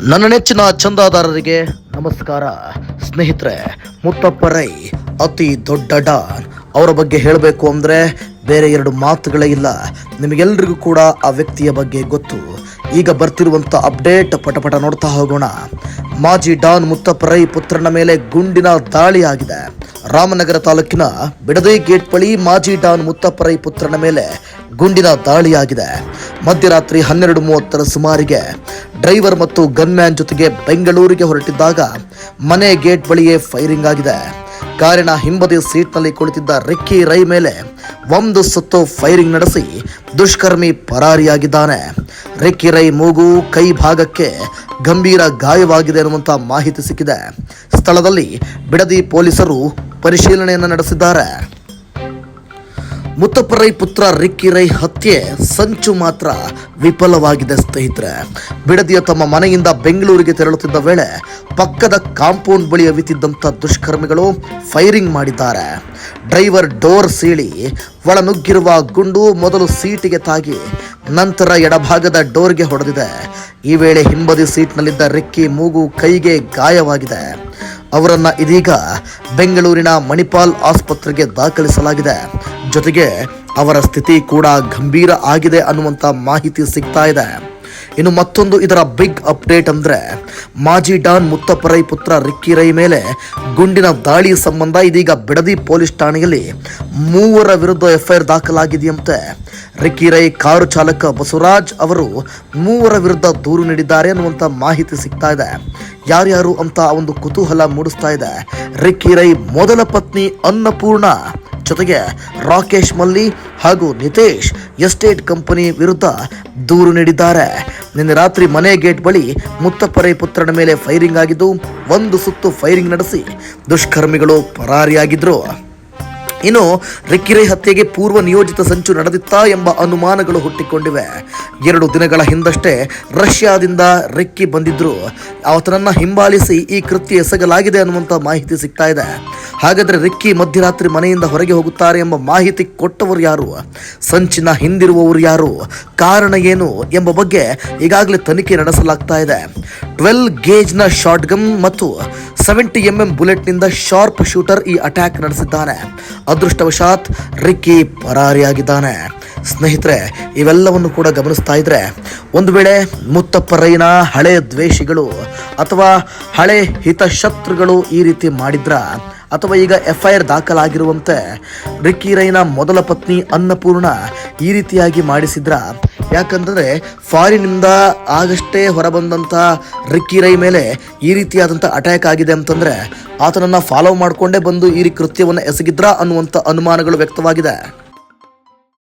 ನನ್ನ ನೆಚ್ಚಿನ ಚಂದಾದಾರರಿಗೆ ನಮಸ್ಕಾರ. ಸ್ನೇಹಿತರೆ, ಮುತ್ತಪ್ಪ ರೈ ಅತಿ ದೊಡ್ಡ ಡಾನ್. ಅವರ ಬಗ್ಗೆ ಹೇಳಬೇಕು ಅಂದರೆ ಬೇರೆ ಎರಡು ಮಾತುಗಳೇ ಇಲ್ಲ. ನಿಮಗೆಲ್ಲರಿಗೂ ಕೂಡ ಆ ವ್ಯಕ್ತಿಯ ಬಗ್ಗೆ ಗೊತ್ತು. ಈಗ ಬರ್ತಿರುವಂಥ ಅಪ್ಡೇಟ್ ಪಟಪಟ ನೋಡ್ತಾ ಹೋಗೋಣ. ಮಾಜಿ ಡಾನ್ ಮುತ್ತಪ್ಪ ರೈ ಪುತ್ರನ ಮೇಲೆ ಗುಂಡಿನ ದಾಳಿಯಾಗಿದೆ ರಾಮನಗರ ತಾಲೂಕಿನ ಬಿಡದಿ ಗೇಟ್ ಬಳಿ ಮಾಜಿ ಡಾನ್ ಮುತ್ತಪ್ಪ ರೈ ಪುತ್ರನ ಮೇಲೆ ಗುಂಡಿನ ದಾಳಿಯಾಗಿದೆ ಮಧ್ಯರಾತ್ರಿ ಹನ್ನೆರಡು ಮೂವತ್ತರ ಸುಮಾರಿಗೆ ಡ್ರೈವರ್ ಮತ್ತು ಗನ್ಮ್ಯಾನ್ ಜೊತೆಗೆ ಬೆಂಗಳೂರಿಗೆ ಹೊರಟಿದ್ದಾಗ ಮನೆ ಗೇಟ್ ಬಳಿಯೇ ಫೈರಿಂಗ್ ಆಗಿದೆ. ಕಾರಿನ ಹಿಂಬದಿ ಸೀಟ್ನಲ್ಲಿ ಕುಳಿತಿದ್ದ ರಿಕ್ಕಿ ರೈ ಮೇಲೆ ಒಂದು ಸುತ್ತು ಫೈರಿಂಗ್ ನಡೆಸಿ ದುಷ್ಕರ್ಮಿ ಪರಾರಿಯಾಗಿದ್ದಾನೆ. ರಿಕ್ಕಿ ರೈ ಮೂಗು ಕೈ ಭಾಗಕ್ಕೆ ಗಂಭೀರ ಗಾಯವಾಗಿದೆ ಎನ್ನುವಂಥ ಮಾಹಿತಿ ಸಿಕ್ಕಿದೆ. ಸ್ಥಳದಲ್ಲಿ ಬಿಡದಿ ಪೊಲೀಸರು ಪರಿಶೀಲನೆಯನ್ನು ನಡೆಸಿದ್ದಾರೆ. ಮುತ್ತಪ್ಪ ರೈ ಪುತ್ರ ರಿಕ್ಕಿ ರೈ ಹತ್ಯೆ ಸಂಚು ಮಾತ್ರ ವಿಫಲವಾಗಿದೆ ಸ್ನೇಹಿತರೆ. ಬಿಡದಿಯ ತಮ್ಮ ಮನೆಯಿಂದ ಬೆಂಗಳೂರಿಗೆ ತೆರಳುತ್ತಿದ್ದ ವೇಳೆ ಪಕ್ಕದ ಕಾಂಪೌಂಡ್ ಬಳಿ ಅವಿತಿದ್ದಂಥ ದುಷ್ಕರ್ಮಿಗಳು ಫೈರಿಂಗ್ ಮಾಡಿದ್ದಾರೆ. ಡ್ರೈವರ್ ಡೋರ್ ಸೀಳಿ ಒಳನುಗ್ಗಿರುವ ಗುಂಡು ಮೊದಲು ಸೀಟಿಗೆ ತಾಗಿ ನಂತರ ಎಡಭಾಗದ ಡೋರ್ಗೆ ಹೊಡೆದಿದೆ. ಈ ವೇಳೆ ಹಿಂಬದಿ ಸೀಟ್ನಲ್ಲಿದ್ದ ರಿಕ್ಕಿ ಮೂಗು ಕೈಗೆ ಗಾಯವಾಗಿದೆ. ಅವರನ್ನು ಇದೀಗ ಬೆಂಗಳೂರಿನ ಮಣಿಪಾಲ್ ಆಸ್ಪತ್ರೆಗೆ ದಾಖಲಿಸಲಾಗಿದೆ. ಜೊತೆಗೆ ಅವರ ಸ್ಥಿತಿ ಕೂಡ ಗಂಭೀರ ಆಗಿದೆ ಅನ್ನುವಂಥ ಮಾಹಿತಿ ಸಿಗ್ತಾ ಇದೆ. ಇನ್ನು ಮತ್ತೊಂದು ಇದರ ಬಿಗ್ ಅಪ್ಡೇಟ್ ಅಂದ್ರೆ ಮಾಜಿ ಡಾನ್ ಮುತ್ತಪ್ಪರೈ ಪುತ್ರ ರಿಕ್ಕಿ ರೈ ಮೇಲೆ ಗುಂಡಿನ ದಾಳಿ ಸಂಬಂಧ ಇದೀಗ ಬಿಡದಿ ಪೊಲೀಸ್ ಠಾಣೆಯಲ್ಲಿ ಮೂವರ ವಿರುದ್ಧ ಎಫ್ಐಆರ್ ದಾಖಲಾಗಿದೆಯಂತೆ. ರಿಕ್ಕಿ ರೈ ಕಾರು ಚಾಲಕ ಬಸವರಾಜ್ ಅವರು ಮೂವರ ವಿರುದ್ಧ ದೂರು ನೀಡಿದ್ದಾರೆ ಅನ್ನುವಂಥ ಮಾಹಿತಿ ಸಿಗ್ತಾ ಇದೆ. ಯಾರ್ಯಾರು ಅಂತ ಒಂದು ಕುತೂಹಲ ಮೂಡಿಸ್ತಾ ಇದೆ. ರಿಕ್ಕಿ ರೈ ಮೊದಲ ಪತ್ನಿ ಅನ್ನಪೂರ್ಣ ಜೊತೆಗೆ ರಾಕೇಶ್ ಮಲ್ಲಿ ಹಾಗೂ ನಿತೇಶ್ ಎಸ್ಟೇಟ್ ಕಂಪನಿ ವಿರುದ್ಧ ದೂರು ನೀಡಿದ್ದಾರೆ. ನಿನ್ನೆ ರಾತ್ರಿ ಮನೆ ಗೇಟ್ ಬಳಿ ಮುತ್ತಪ್ಪರೆ ಪುತ್ರನ ಮೇಲೆ ಫೈರಿಂಗ್ ಆಗಿದ್ದು ಒಂದು ಸುತ್ತು ಫೈರಿಂಗ್ ನಡೆಸಿ ದುಷ್ಕರ್ಮಿಗಳು ಪರಾರಿಯಾಗಿದ್ರು. ಇನ್ನು ರಿಕ್ಕಿರೈ ಹತ್ಯೆಗೆ ಪೂರ್ವ ನಿಯೋಜಿತ ಸಂಚು ನಡೆದಿತ್ತಾ ಎಂಬ ಅನುಮಾನಗಳು ಹುಟ್ಟಿಕೊಂಡಿವೆ. ಎರಡು ದಿನಗಳ ಹಿಂದಷ್ಟೇ ರಷ್ಯಾದಿಂದ ರಿಕ್ಕಿ ಬಂದಿದ್ರು. ಆತನನ್ನ ಹಿಂಬಾಲಿಸಿ ಈ ಕೃತ್ಯ ಎಸಗಲಾಗಿದೆ ಅನ್ನುವಂಥ ಮಾಹಿತಿ ಸಿಗ್ತಾ ಇದೆ. ಹಾಗಾದ್ರೆ ರಿಕ್ಕಿ ಮಧ್ಯರಾತ್ರಿ ಮನೆಯಿಂದ ಹೊರಗೆ ಹೋಗುತ್ತಾರೆ ಎಂಬ ಮಾಹಿತಿ ಕೊಟ್ಟವರು ಯಾರು? ಸಂಚಿನ ಹಿಂದಿರುವವರು ಯಾರು? ಕಾರಣ ಏನು ಎಂಬ ಬಗ್ಗೆ ಈಗಾಗಲೇ ತನಿಖೆ ನಡೆಸಲಾಗ್ತಾ ಇದೆ. ಟ್ವೆಲ್ ಗೇಜ್ನ ಶಾರ್ಟ್ ಗಮ್ ಮತ್ತು ಸೆವೆಂಟಿ ಎಂ ಎಂ ಬುಲೆಟ್ನಿಂದ ಶಾರ್ಪ್ ಶೂಟರ್ ಈ ಅಟ್ಯಾಕ್ ನಡೆಸಿದ್ದಾನೆ. ಅದೃಷ್ಟವಶಾತ್ ರಿಕ್ಕಿ ಪರಾರಿಯಾಗಿದ್ದಾನೆ. ಸ್ನೇಹಿತರೆ, ಇವೆಲ್ಲವನ್ನು ಕೂಡ ಗಮನಿಸ್ತಾ ಇದ್ರೆ, ಒಂದು ವೇಳೆ ಮುತ್ತಪ್ಪ ರೈನ ಹಳೆ ದ್ವೇಷಿಗಳು ಅಥವಾ ಹಳೆ ಹಿತಶತ್ರುಗಳು ಈ ರೀತಿ ಮಾಡಿದ್ರ ಅಥವಾ ಈಗ ಎಫ್ ಐ ಆರ್ ದಾಖಲಾಗಿರುವಂತೆ ರಿಕ್ಕಿ ರೈನ ಮೊದಲ ಪತ್ನಿ ಅನ್ನಪೂರ್ಣ ಈ ರೀತಿಯಾಗಿ ಮಾಡಿಸಿದ್ರ. ಯಾಕಂದ್ರೆ ಫಾರಿನಿಂದ ಆಗಷ್ಟೇ ಹೊರಬಂದಂಥ ರಿಕ್ಕಿ ರೈ ಮೇಲೆ ಈ ರೀತಿಯಾದಂಥ ಅಟ್ಯಾಕ್ ಆಗಿದೆ ಅಂತಂದ್ರೆ ಆತನನ್ನ ಫಾಲೋ ಮಾಡಿಕೊಂಡೇ ಬಂದು ಈ ಕೃತ್ಯವನ್ನು ಎಸಗಿದ್ರ ಅನ್ನುವಂಥ ಅನುಮಾನಗಳು ವ್ಯಕ್ತವಾಗಿದೆ.